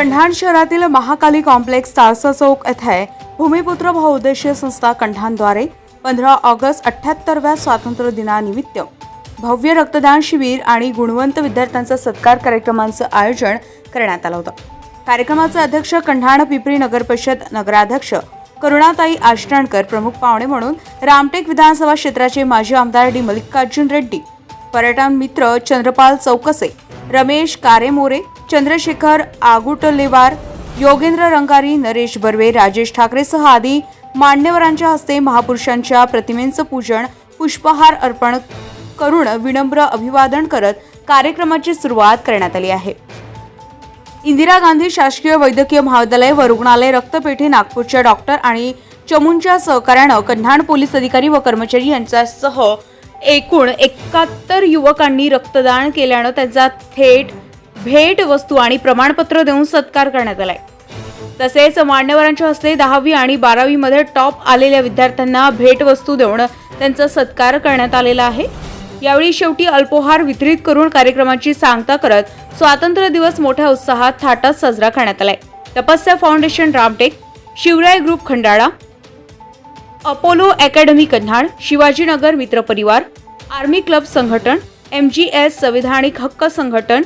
कंढाण शहरातील महाकाली कॉम्प्लेक्स तारसा चौक येथे भूमिपुत्र बहुउद्देशीय संस्था कंढाणद्वारे पंधरा ऑगस्ट अठ्ठ्याहत्तरव्या स्वातंत्र्य दिनानिमित्त भव्य रक्तदान शिबिर आणि गुणवंत विद्यार्थ्यांचा सत्कार कार्यक्रमांचं आयोजन करण्यात आलं होतं. कार्यक्रमाचे अध्यक्ष कंढाण पिपरी नगर परिषद नगराध्यक्ष करुणाताई आष्टाणकर प्रमुख पाहुणे म्हणून रामटेक विधानसभा क्षेत्राचे माजी आमदार डी. मल्लिकार्जुन रेड्डी पर्यटन मित्र चंद्रपाल चौकसे रमेश कारेमोरे चंद्रशेखर आगुटलेवार योगेंद्र रंगारी नरेश बर्वे राजेश ठाकरेसह आदी मान्यवरांच्या हस्ते महापुरुषांच्या प्रतिमेंचं पूजन पुष्पहार अर्पण करून विनम्र अभिवादन करत कार्यक्रमाची सुरुवात करण्यात आली आहे. इंदिरा गांधी शासकीय वैद्यकीय महाविद्यालय व रुग्णालय रक्तपेढी नागपूरच्या डॉक्टर आणि चमूंच्या सहकार्यानं कन्हाण पोलीस अधिकारी व कर्मचारी यांच्यासह एकूण एकाहत्तर युवकांनी रक्तदान केल्यानं त्यांचा थेट भेट वस्तू आणि प्रमाणपत्र देऊन सत्कार करण्यात आलाय. तसेच मान्यवरांच्या हस्ते दहावी आणि बारावी मध्ये टॉप आलेल्या विद्यार्थ्यांना भेटवस्तू देऊन त्यांचा सत्कार करण्यात आलेला आहे. यावेळी शेवटी अल्पोहार वितरित करून कार्यक्रमाची सांगता करत स्वातंत्र्य दिवस मोठ्या उत्साहात थाटात साजरा करण्यात आलाय. Tapasya foundation Ramtek Shivrai group Khandala Apollo academy Kanhad Shivajinagar मित्रपरिवार army club संघटन एम जी एस संविधानिक हक्क संघटन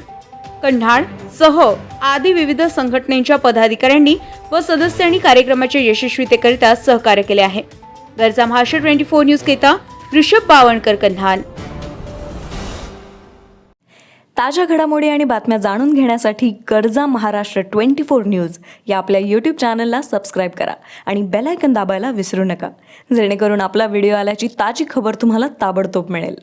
कन्हाड सह आदी विविध संघटनेच्या पदाधिकाऱ्यांनी व सदस्यांनी कार्यक्रमाच्या यशस्वीतेकरिता सहकार्य केले आहे. गरजा महाराष्ट्र ट्वेंटी फोर न्यूज केता ऋषभ बावणकर कन्हान ताज्या घडामोडी आणि बातम्या जाणून घेण्यासाठी गरजा महाराष्ट्र ट्वेंटी फोर न्यूज या आपल्या यूट्यूब चॅनलला सबस्क्राईब करा आणि बेलायकन दाबायला विसरू नका. जेणेकरून आपला व्हिडिओ आल्याची ताजी खबर तुम्हाला ताबडतोब मिळेल.